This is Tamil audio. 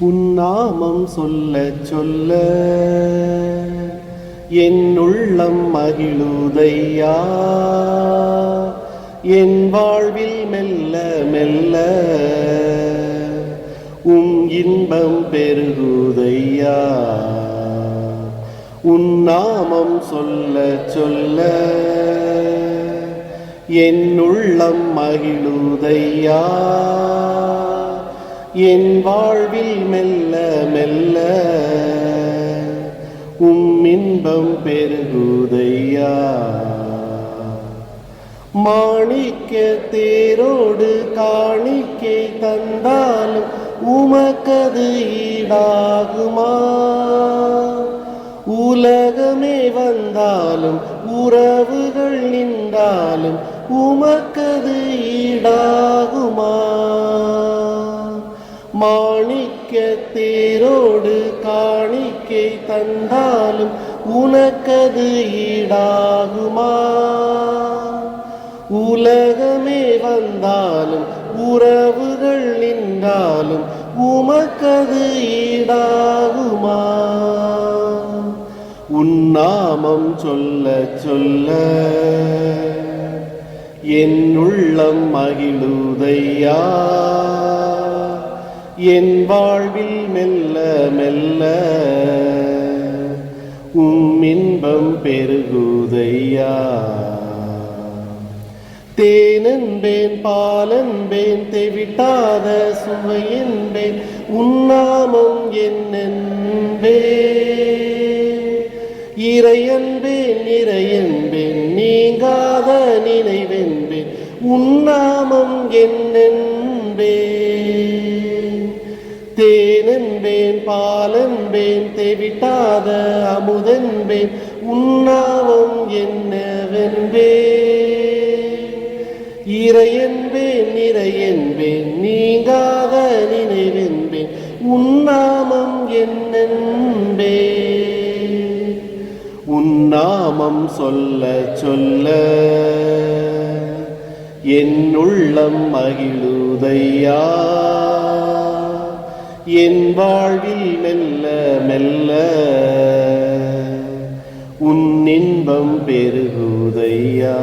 உன்னாமம் சொல்ல சொல்ல என் உள்ளம் மகிழுதையா? என் வாழ்வில் மெல்ல மெல்ல உம் இன்பம் பெருகுதையா? உன்னாமம் சொல்ல சொல்ல என் உள்ளம் மகிழுதையா? என் வாழ்வில் மெல்ல மெல்ல உம் இன்பம் பெருகுதையா? மாணிக்க தேரோடு காணிக்கை தந்தாலும் உமக்கது ஈடாகுமா? உலகமே வந்தாலும் உறவுகள் நின்றாலும் உமக்கது ஈடாகும். மாணிக்க தேரோடு காணிக்கை தந்தாலும் உனக்கது ஈடாகுமா? உலகமே வந்தாலும் உறவுகள் நின்றாலும் உமக்கது ஈடாகுமா? உன்னாமம் சொல்ல சொல்ல என் உள்ளம் மகிழுதையா? என் வாழ்வில் மெல்ல மெல்ல உம் இன்பம் பெருகுதையா. தேனன்பேன் பாலன்பேன் தெவிட்டாத சுவையென்பேன் உன்னாமம் என்னென்பே. இறையன்பேன் இறையன்பேன் நீங்காத நினைவென்பேன் உன்னாமம் என்னென்பே. தேனென்பேன் பாலென்பேன் தேவிட்டாத அமுதன்பேன் உன்னாமம் என்னவென்பே. இறையென்பேன் இறையன்பேன் நீங்காத நினைவென்பேன் உன்னாமம் என்னென்பே. உன்னாமம் சொல்ல சொல்ல என் உள்ளம் மகிழுதையா. என் வாழ்வில் மெல்ல மெல்ல உன் இன்பம் பெருகுதையா?